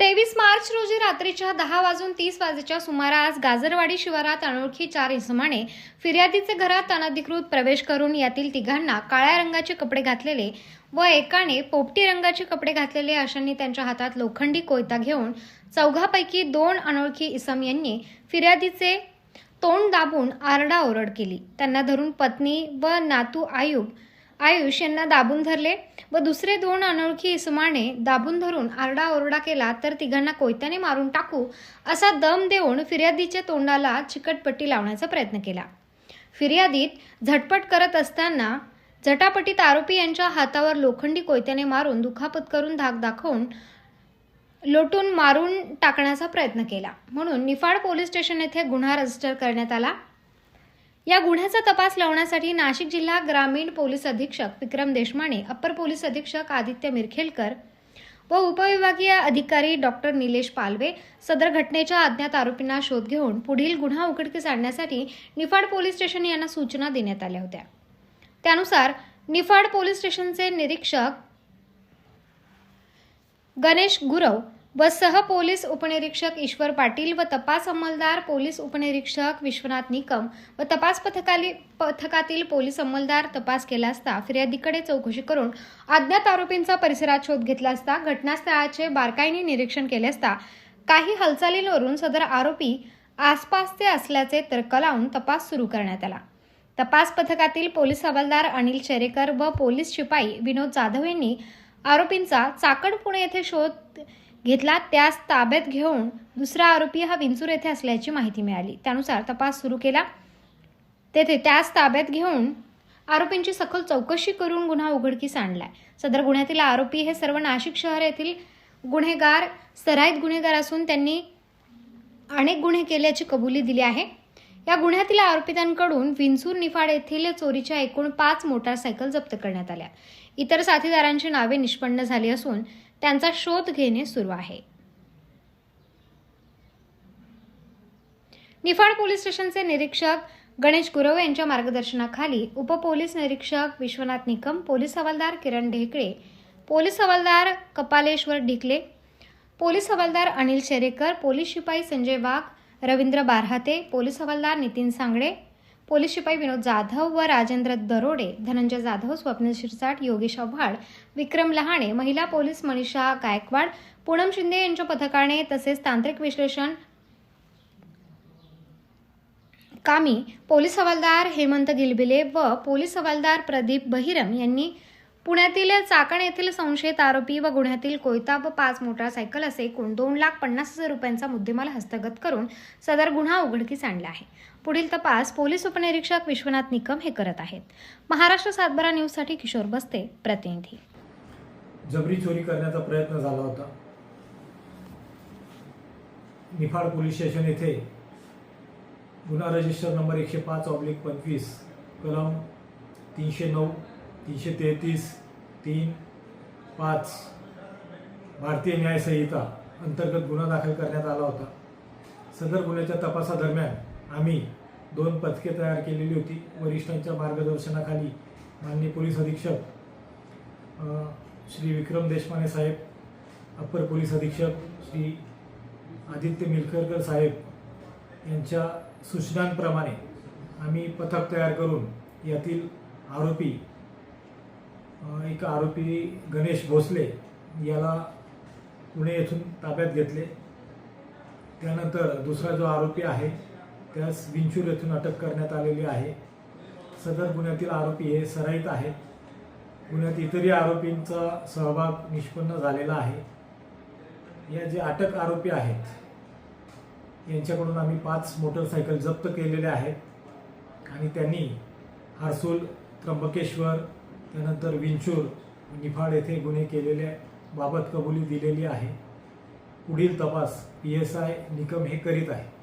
तेवीस मार्च रोजी रात्रीच्या दहा वाजून तीस वाजेच्या सुमारास गाजरवाडी शिवारात अनोळखी चार इसमाने फिर्यादीचे घरात अनधिकृत प्रवेश करून यातील तिघांना काळ्या रंगाचे कपडे घातलेले व एकाने पोपटी रंगाचे कपडे घातलेले अशांनी त्यांच्या हातात लोखंडी कोयता घेऊन चौघापैकी दोन अनोळखी इसम यांनी फिर्यादीचे तोंड दाबून आरडाओरड केली. त्यांना धरून पत्नी व नातू आयुब आयुष यांना दाबून धरले व दुसरे दोन अनोळखी इसमाने दाबून धरून आरडाओरडा केला तर तिघांना कोयत्याने मारून टाकू असा दम देऊन फिर्यादीच्या तोंडाला चिकटपट्टी लावण्याचा प्रयत्न केला. फिर्यादीत झटपट करत असताना झटापटीत आरोपी यांच्या हातावर लोखंडी कोयत्याने मारून दुखापत करून धाक दाखवून लोटून मारून टाकण्याचा प्रयत्न केला. म्हणून निफाड पोलीस स्टेशन येथे गुन्हा रजिस्टर करण्यात आला. या गुन्ह्याचा तपास लावण्यासाठी नाशिक जिल्हा ग्रामीण पोलीस अधीक्षक विक्रम देशमाने अप्पर पोलीस अधीक्षक आदित्य मिरखेलकर व उपविभागीय अधिकारी डॉक्टर निलेश पालवे सदर घटनेच्या अज्ञात आरोपींना शोध घेऊन पुढील गुन्हा उघडकीस आणण्यासाठी निफाड पोलीस स्टेशन यांना सूचना देण्यात आल्या होत्या. त्यानुसार निफाड पोलीस स्टेशनचे निरीक्षक गणेश गुरव व सह पोलीस उपनिरीक्षक ईश्वर पाटील व तपास अंमलदार पोलीस उपनिरीक्षक विश्वनाथ निकम व तपास पथकाली पथकातील पोलीस अंमलदार तपास केला असता फिर्यादीकडे चौकशी करून अज्ञात आरोपींचा परिसरात शोध घेतला असता घटनास्थळाचे बारकाईने निरीक्षण केले असता काही हालचालींवरून सदर आरोपी आसपासचे असल्याचे तर्क लावून तपास सुरू करण्यात आला. तपास पथकातील पोलीस हवालदार अनिल शेरेकर व पोलीस शिपाई विनोद जाधव यांनी आरोपींचा चाकण पुणे येथे शोध घेतला त्यास ताब्यात घेऊन दुसरा आरोपी हा विंचूर येथे असल्याची माहिती मिळाली. त्यानुसार तपास सुरू केला. तेथे त्यास ताब्यात घेऊन आरोपींची सखोल चौकशी करून गुन्हा उघडकीस आणलाय. सदर गुन्ह्यातील आरोपी हे सर्व नाशिक शहर येथील गुन्हेगार सराईत गुन्हेगार असून त्यांनी अनेक गुन्हे केल्याची कबुली दिली आहे. या गुन्ह्यातील आरोपितांकडून विंचूर निफाड येथील चोरीच्या एकूण पाच मोटारसायकल जप्त करण्यात आल्या. इतर साथीदारांची नावे निष्पन्न झाली असून त्यांचा शोध घेणे सुरू आहे. निफाड पोलीस स्टेशनचे निरीक्षक गणेश गुरव यांच्या मार्गदर्शनाखाली उपपोलीस निरीक्षक विश्वनाथ निकम पोलीस हवालदार किरण ढेकळे पोलीस हवालदार कपालेश्वर ढिकले पोलीस हवालदार अनिल शेरेकर पोलीस शिपाई संजय वाघ रवींद्र बारहाते पोलीस हवालदार नितीन सांगडे पोलीस शिपाई विनोद जाधव व राजेंद्र दरोडे धनंजय जाधव स्वप्नील शिरसाट योगेश आव्हाड विक्रम लहाणे महिला पोलीस मनीषा गायकवाड पूनम शिंदे यांच्या पथकाने तसेच तांत्रिक विश्लेषण कामी पोलीस हवालदार हेमंत गिलबिले व पोलीस हवालदार प्रदीप बहिरम यांनी पुण्यातील चाकण येथील संशयित आरोपी व गुन्ह्यातील कोयता व पाच मोटारसायकल असे एकूण दोन लाख पन्नास हजार रुपयांचा मुद्देमाल हस्तगत करून सदर गुन्हा उघडकीस आणला आहे. पुढील तपास पोलीस उपनिरीक्षक विश्वनाथ निकम हे करत आहेत. महाराष्ट्र सातबारा न्यूजसाठी किशोर बस्ते प्रतिनिधी. जबरी चोरी करण्याचा प्रयत्न झाला होता. निफाड पोलीस स्टेशन येथे गुन्हा रजिस्टर नंबर एकशे पाच ऑब्लिक पंचवीस कलम तीनशे नऊ तीनशे तेहतीस तीन पाच. भारतीय न्याय संहिता अंतर्गत गुन्हा दाखल करण्यात आला होता. सदर गुन्ह्याच्या तपासादरम्यान आम्ही दोन पथके तयार केलेली होती. वरिष्ठांच्या मार्गदर्शनाखाली माननीय पोलीस अधीक्षक श्री विक्रम देशमाने साहेब अप्पर पोलीस अधीक्षक श्री आदित्य मिलकरकर साहेब यांच्या सूचनांप्रमाणे आम्ही पथक तयार करून यातील आरोपी एक आरोपी गणेश भोसले याला पुणे येथून ताब्यात घेतले. त्यानंतर दुसरा जो आरोपी आहे त्यास विंचूर येथून अटक करण्यात आलेली आहे. सदर गुन्ह्यातील आरोपी हे सराईत आहेत. गुन्ह्यात इतरही आरोपींचा सहभाग निष्पन्न झालेला आहे. या जे अटक आरोपी आहेत यांच्याकडून आम्ही पाच मोटरसायकल जप्त केलेल्या आहेत आणि त्यांनी हर्सूल त्र्यंबकेश्वर त्यानंतर विंचूर निफाड येथे गुन्हे केलेल्या बाबत कबुली दिलेली आहे. पुढील तपास पी एस आय निकम हे करीत आहे.